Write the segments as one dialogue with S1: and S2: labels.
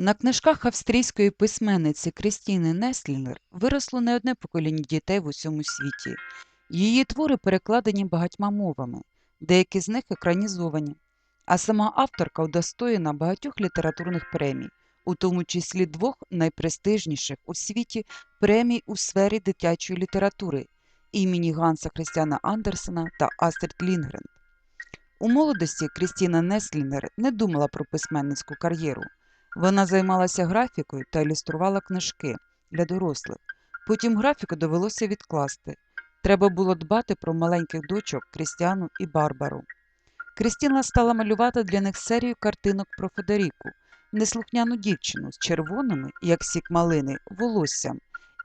S1: На книжках австрійської письменниці Крістіни Неслінер виросло не одне покоління дітей в усьому світі. Її твори перекладені багатьма мовами, деякі з них екранізовані, а сама авторка удостоєна багатьох літературних премій, у тому числі двох найпрестижніших у світі премій у сфері дитячої літератури імені Ганса Христіана Андерсена та Астрид Лінгрен. У молодості Крістіна Неслінер не думала про письменницьку кар'єру. Вона займалася графікою та ілюструвала книжки для дорослих. Потім графіку довелося відкласти. Треба було дбати про маленьких дочок Крістіану і Барбару. Крістіна стала малювати для них серію картинок про Федеріку, неслухняну дівчину з червоними, як сік малини, волоссям,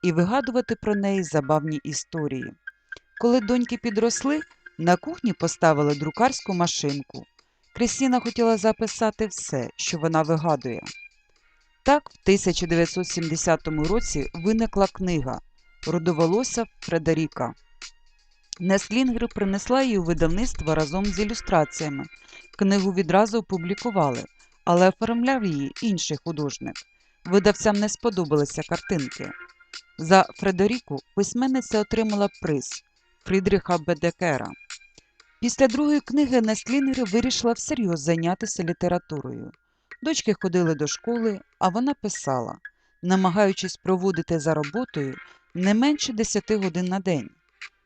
S1: і вигадувати про неї забавні історії. Коли доньки підросли, на кухні поставили друкарську машинку. Крістіна хотіла записати все, що вона вигадує. Так, в 1970 році виникла книга Родоволоса Фредеріка. Неслінгер принесла її у видавництво разом з ілюстраціями. Книгу відразу опублікували, але оформляв її інший художник. Видавцям не сподобалися картинки. За Фредеріку письменниця отримала приз Фрідріха Бедекера. Після другої книги Неслінгер вирішила всерйоз зайнятися літературою. Дочки ходили до школи, а вона писала, намагаючись проводити за роботою не менше 10 годин на день.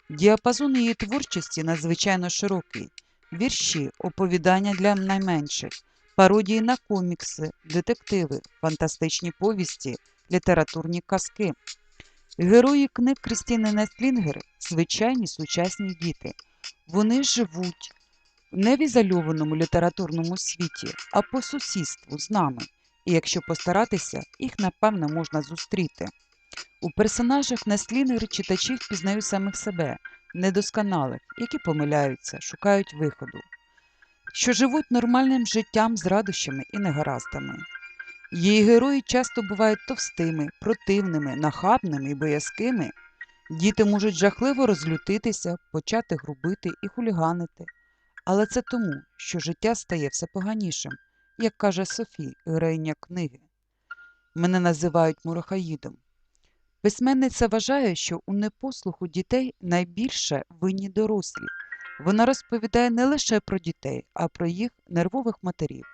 S1: Діапазон її творчості надзвичайно широкий: вірші, оповідання для найменших, пародії на комікси, детективи, фантастичні повісті, літературні казки. Герої книг Крістіни Неслінгер звичайні сучасні діти. Вони живуть не в невізольованому літературному світі, а по сусідству з нами, і якщо постаратися, їх напевно можна зустріти. У персонажах Неслінгер читачі впізнають самих себе, недосконалих, які помиляються, шукають виходу, що живуть нормальним життям з радощами і негараздами. Її герої часто бувають товстими, противними, нахабними і боязкими. Діти можуть жахливо розлютитися, почати грубити і хуліганити. Але це тому, що життя стає все поганішим, як каже Софі, героїня книги. Мене називають Мурахаїдом. Письменниця вважає, що у непослуху дітей найбільше винні дорослі. Вона розповідає не лише про дітей, а про їх нервових матерів,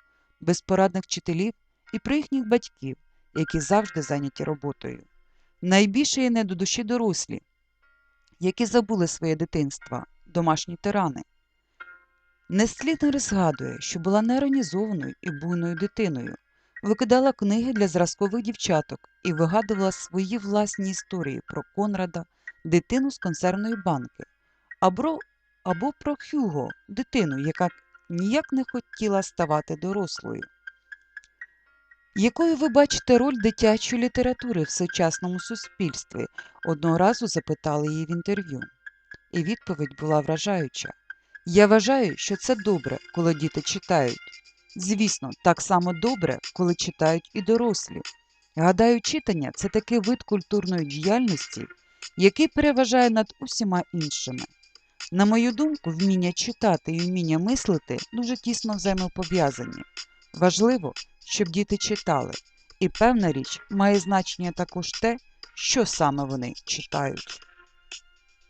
S1: безпорадних вчителів і про їхніх батьків, які завжди зайняті роботою. Найбільше є не до душі дорослі, які забули своє дитинство, домашні тирани. Неслідно згадує, що була неорганізованою і буйною дитиною, викидала книги для зразкових дівчаток і вигадувала свої власні історії про Конрада, дитину з консервної банки, або, або про Хюго, дитину, яка ніяк не хотіла ставати дорослою. Якою ви бачите роль дитячої літератури в сучасному суспільстві? Одного разу запитали її в інтерв'ю. І відповідь була вражаюча. Я вважаю, що це добре, коли діти читають. Звісно, так само добре, коли читають і дорослі. Гадаю, читання це такий вид культурної діяльності, який переважає над усіма іншими. На мою думку, вміння читати і вміння мислити дуже тісно взаємопов'язані. Важливо, щоб діти читали, і певна річ має значення також те, що саме вони читають.